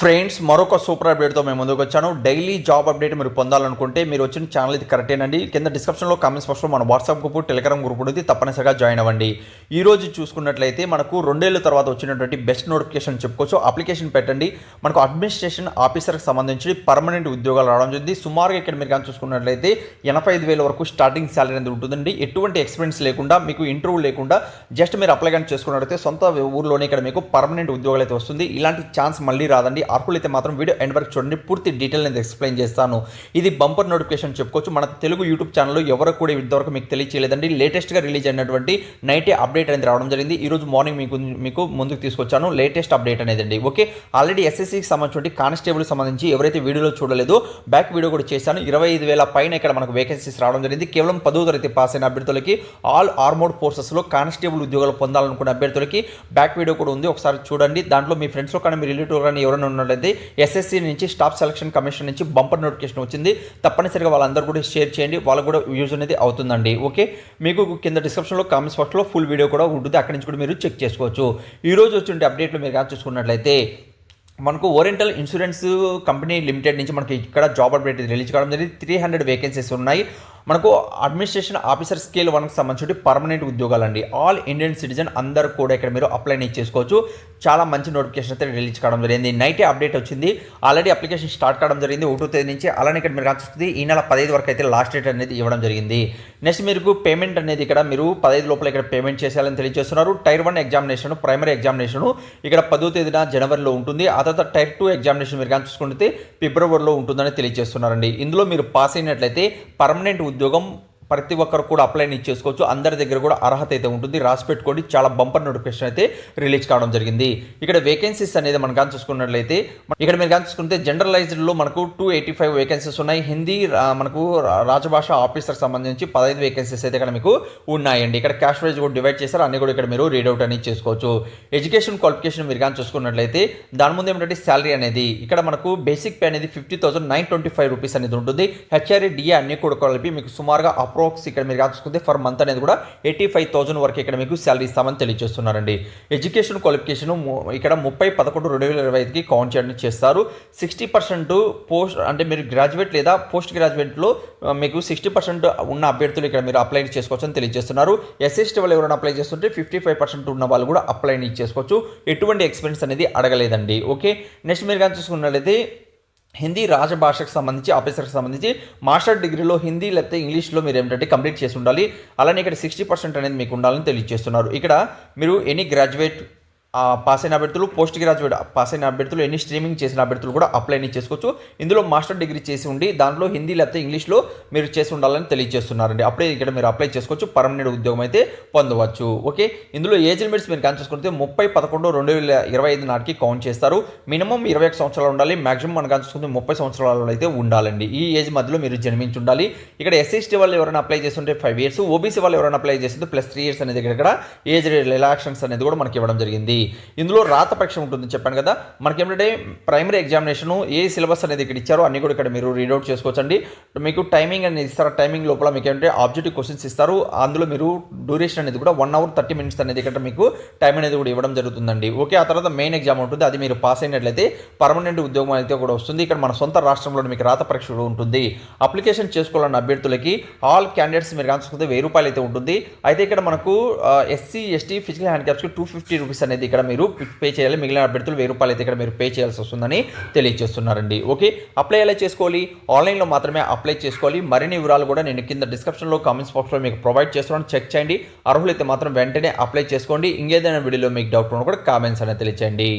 Friends మరొక super అప్డేట్తో మేము ముందుకు వచ్చాను. డైలీ జాబ్ అప్డేట్ మీరు పొందాలనుకుంటే మీరు వచ్చిన ఛానల్ ఇది కరెక్టేనండి. కింద డిస్క్రిప్షన్లో కామెంట్స్ బాక్స్లో మన వాట్సాప్ గ్రూప్ టెలిగ్రామ్ గ్రూప్ ఉంది తప్పనిసరిగా జాయిన్ అవ్వండి. ఈ రోజు చూసుకున్నట్లయితే మనకు రెండేళ్ళ తర్వాత వచ్చినటువంటి బెస్ట్ నోటిఫికేషన్ చెప్పుకోవచ్చు. అప్లికేషన్ పెట్టండి. మనకు అడ్మినిస్ట్రేషన్ ఆఫీసర్కి సంబంధించి పర్మనెంట్ ఉద్యోగాలు రావడం జరిగింది. సుమారుగా ఇక్కడ మీరు కానీ చూసుకున్నట్లయితే ఎనభై ఐదు వేల వరకు స్టార్టింగ్ శాలరీ అనేది ఉంటుందండి. ఎటువంటి ఎక్స్పీరియన్స్ లేకుండా మీకు ఇంటర్వ్యూ లేకుండా జస్ట్ మీరు అప్లై కానీ చేసుకున్నట్లయితే సొంత ఊర్లోనే ఇక్కడ మీకు పర్మనెంట్ ఉద్యోగాలు అయితే వస్తుంది. ఇలాంటి ఛాన్స్ మళ్ళీ రాదండి. అర్హులైతే మాత్రం వీడియో ఎండ్ వరకు చూడండి. పూర్తి డీటెయిల్ నేను ఎక్స్ప్లెయిన్ చేస్తాను. ఇది బంపర్ నోటిఫికేషన్ చెప్పుకోవచ్చు. మన తెలుగు యూట్యూబ్ ఛానల్లో ఎవరు కూడా ఇంతవరకు మీకు తెలియచేయలేదండి. లేటెస్ట్గా రిలీజ్ అయినటువంటి నైటే అప్డేట్ అనేది రావడం జరిగింది. ఈ రోజు మార్నింగ్ మీకు మీకు ముందుకు తీసుకొచ్చాను. లేటెస్ట్ అప్డేట్ అనేది అండి ఓకే ఆల్రెడీ ఎస్ఎస్సికి సంబంధించి కానిస్టేబుల్ సంబంధించి ఎవరైతే వీడియోలో చూడలేదో బ్యాక్ వీడియో కూడా చేశాను. ఇరవై ఐదు వేల పైన ఇక్కడ మనకు వేకెన్సీస్ రావడం జరిగింది. కేవలం పదో తరగతి పాస్ అయిన అభ్యర్థులకి ఆల్ ఆర్మోడ్ ఫోర్సెస్లో కానిస్టేబుల్ ఉద్యోగాలు పొందాలనుకున్న అభ్యర్థులకి బ్యాక్ వీడియో కూడా ఉంది. ఒకసారి చూడండి. దాంట్లో మీ ఫ్రెండ్స్లో కానీ మీ రిలేటివ్ కానీ ఎవరైనా ఉన్నట్లయితే ఎస్ఎస్సి నుంచి స్టాఫ్ సెలక్షన్ కమిషన్ నుంచి బంపర్ నోటిఫికేషన్ వచ్చింది. తప్పనిసరిగా వాళ్ళందరూ కూడా షేర్ చేయండి. వాళ్ళకు కూడా యూజ్ అనేది అవుతుందండి. ఓకే మీకు కింద డిస్క్రిప్షన్లో కామెంట్స్ బాక్స్లో ఫుల్ వీడియో కూడా ఉంటుంది. అక్కడి నుంచి కూడా మీరు చెక్ చేసుకోవచ్చు. ఈరోజు రోజు వచ్చిన అప్డేట్లు మీరు కానీ చూసుకున్నట్లయితే మనకు ఓరియంటల్ ఇన్సూరెన్స్ కంపెనీ లిమిటెడ్ నుంచి మనకి ఇక్కడ జాబ్ అప్డేట్ రిలీజ్ కావడం జరిగింది. త్రీ హండ్రెడ్ వేకెన్సీస్ ఉన్నాయి. మనకు అడ్మినిస్ట్రేషన్ ఆఫీసర్ స్కేల్ వన్కి సంబంధించి పర్మనెంట్ ఉద్యోగాలండి. ఆల్ ఇండియన్ సిటిజన్ అందరు కూడా ఇక్కడ మీరు అప్లై చేసుకోవచ్చు. చాలా మంచి నోటిఫికేషన్ అయితే రిలీజ్ కావడం జరిగింది. నైటే అప్డేట్ వచ్చింది. ఆల్రెడీ అప్లికేషన్ స్టార్ట్ కావడం జరిగింది. ఒకటో తేదీ నుంచి అలానే ఇక్కడ మీరు కనిపిస్తుంది ఈ నెల పదహైదు వరకు అయితే లాస్ట్ డేట్ అనేది ఇవ్వడం జరిగింది. నెక్స్ట్ మీకు పేమెంట్ అనేది ఇక్కడ మీరు పదహైదు లోపల ఇక్కడ పేమెంట్ చేసేయాలని తెలియజేస్తున్నారు. Tier one examination primary examination ఇక్కడ పదో తేదీన జనవరిలో ఉంటుంది. ఆ తర్వాత టైర్ టూ ఎగ్జామినేషన్ మీరు కానీ చూసుకుంటే ఫిబ్రవరిలో ఉంటుందని తెలియజేస్తున్నారండి. ఇందులో మీరు పాస్ అయినట్లయితే పర్మనెంట్ ఉద్యోగం ప్రతి ఒక్కరు కూడా అప్లై చేసుకోవచ్చు. అందరి దగ్గర కూడా అర్హత అయితే ఉంటుంది. రాసి పెట్టుకోండి. చాలా బంపర్ నోటిఫికేషన్ అయితే రిలీజ్ కావడం జరిగింది. ఇక్కడ వేకెన్సీస్ అనేది మనం కానీ చూసుకున్నట్లయితే ఇక్కడ మీరు కానీ చూసుకుంటే జనరలైజ్డ్లో మనకు టూ ఎయిటీ ఫైవ్ వేకెన్సీస్ ఉన్నాయి. హిందీ మనకు రాజభాష ఆఫీసర్ సంబంధించి పదహైదు వేకెన్సీస్ అయితే ఇక్కడ మీకు ఉన్నాయండి. ఇక్కడ క్యాష్ వైజ్ కూడా డివైడ్ చేశారు. అన్ని కూడా ఇక్కడ మీరు రీడౌట్ అనేది చేసుకోవచ్చు. ఎడ్యుకేషన్ క్వాలిఫికేషన్ మీరు కానీ చూసుకున్నట్లయితే దాని ముందు ఏమిటంటే శాలరీ అనేది. ఇక్కడ మనకు బేసిక్ పే అనేది fifty thousand nine twenty five rupees అనేది ఉంటుంది. హెచ్ఆర్ఏ డిఏ అన్ని కూడా కలిపి మీకు సుమారుగా అప్రోక్స్ ఇక్కడ మీరు కానీ చూసుకుంటే ఫర్ మంత్ అనేది కూడా ఎయిటీ ఫైవ్ థౌసండ్ వరకు ఇక్కడ మీకు శాలరీ ఇస్తామని తెలియజేస్తున్నారండి. ఎడ్యుకేషన్ క్వాలిఫికేషన్ ఇక్కడ ముప్పై పదకొండు రెండు వేల ఇరవై ఐదుకి కౌంట్ చేయడం చేస్తారు. సిక్స్టీ పర్సెంట్ పోస్ట్ అంటే మీరు గ్రాడ్యుయేట్ లేదా పోస్ట్ గ్రాడ్యుయేట్లో మీకు సిక్స్టీ పర్సెంట్ ఉన్న అభ్యర్థులు ఇక్కడ మీరు అప్లై చేసుకోవచ్చు అని తెలియజేస్తున్నారు. ఎస్ఎస్టీ వాళ్ళు ఎవరైనా అప్లై చేస్తుంటే ఫిఫ్టీ ఫైవ్ పర్సెంట్ ఉన్న వాళ్ళు కూడా అప్లై చేసుకోవచ్చు ఎటువంటి ఎక్స్పీరియన్స్ అనేది అడగలేదండి. ఓకే నెక్స్ట్ మీరు కానీ చూసుకున్నట్లయితే హిందీ రాజభాషకు సంబంధించి ఆఫీసర్కి సంబంధించి మాస్టర్ డిగ్రీలో హిందీ లేకపోతే ఇంగ్లీష్లో మీరు ఏంటంటే కంప్లీట్ చేసి ఉండాలి. అలానే ఇక్కడ సిక్స్టీ పర్సెంట్ అనేది మీకు ఉండాలని తెలియజేస్తున్నారు. ఇక్కడ మీరు ఎనీ గ్రాడ్యుయేట్ పాస్ అయిన అభ్యర్థులు పోస్ట్ గ్రాడ్యుయేట్ పాస్ అయిన అభ్యర్థులు ఎన్ని స్ట్రీమింగ్ చేసిన అభ్యర్థులు కూడా అప్లై చేసుకోవచ్చు. ఇందులో మాస్టర్ డిగ్రీ చేసి ఉండి దాంట్లో హిందీ లేకపోతే ఇంగ్లీష్లో మీరు చేసి ఉండాలని తెలియజేస్తున్నారండి. అప్పుడే ఇక్కడ మీరు అప్లై చేసుకోవచ్చు. పర్మనెంట్ ఉద్యోగం అయితే పొందవచ్చు. ఓకే? ఇందులో ఏజ్ లిమిట్స్ మీరు కానీ చూసుకుంటే ముప్పై పదకొండు రెండు వేల ఇరవై ఐదు నాటికి కౌంట్ చేస్తారు. మినిమం ఇరవై ఒక సంవత్సరాలు ఉండాలి. మాక్సిమం మనం కానీ చూసుకుంటే ముప్పై సంవత్సరాలు అయితే ఉండాలండి. ఈ ఏజ్ మధ్యలో మీరు జన్మించి ఉండాలి. ఇక్కడ ఎస్సీఎస్టీ వాళ్ళు ఎవరైనా అప్లై చేస్తుంటే ఫైవ్ ఇయర్స్ ఓబీసీ వాళ్ళు ఎవరైనా అప్లై చేస్తుంటే ప్లస్ త్రీ ఇయర్స్ అనేది ఇక్కడ ఏజ్ రిలాక్షన్స్ అనేది కూడా మనకి ఇవ్వడం జరిగింది. ఇందులో రాత పరీక్ష ఉంటుంది చెప్పాను కదా. మనకి ఏంటంటే ప్రైమరీ ఎగ్జామినేషన్ ఏ సిలబస్ అనేది ఇక్కడ ఇచ్చారో అన్ని కూడా ఇక్కడ మీరు రీడౌట్ చేసుకోవచ్చండి. మీకు టైమింగ్ అనేది ఇస్తారు. టైమింగ్ లోపల మీకు ఏంటంటే ఆబ్జెక్టివ్ క్వశ్చన్స్ ఇస్తారు. అందులో మీరు డ్యూరేషన్ అనేది కూడా వన్ అవర్ థర్టీ మినిట్స్ అనేది ఇక్కడ మీకు టైం అనేది కూడా ఇవ్వడం జరుగుతుందండి. ఓకే ఆ తర్వాత మెయిన్ ఎగ్జామ్ ఉంటుంది. అది మీరు పాస్ అయినట్లయితే పర్మనెంట్ ఉద్యోగం అయితే కూడా వస్తుంది. ఇక్కడ మన సొంత రాష్ట్రంలో మీకు రాత పరీక్ష కూడా ఉంటుంది. అప్లికేషన్ చేసుకోవాలన్న అభ్యర్థులకి ఆల్ క్యాండిడేట్స్ మీరు కాల్చుకుంటే వెయ్యి రూపాయలు అయితే ఉంటుంది. అయితే ఇక్కడ మనకు ఎస్సీ ఎస్టీ ఫిజికల్ హ్యాండిక్యాప్స్కి టూ ఫిఫ్టీ రూపీస్ అనేది ఇక్కడ మీరు పే చేయాలి. మిగిలిన అభ్యర్థులు వెయ్యి రూపాయలు అయితే ఇక్కడ మీరు పే చేయాల్సి వస్తుందని తెలియజేస్తున్నారండి. ఓకే? అప్లై ఎలా చేసుకోవాలి? ఆన్లైన్లో మాత్రమే అప్లై చేసుకోవాలి. మరిన్ని వివరాలు కూడా నేను కింద డిస్క్రిప్షన్లో కామెంట్స్ బాక్స్లో మీకు ప్రొవైడ్ చేస్తున్నాను. చెక్ చేయండి. అర్హులైతే మాత్రం వెంటనే అప్లై చేసుకోండి. ఇంకేదైనా వీడియోలో మీకు డౌట్ ఉన్నా కూడా కామెంట్స్ అనేది తెలియచేయండి.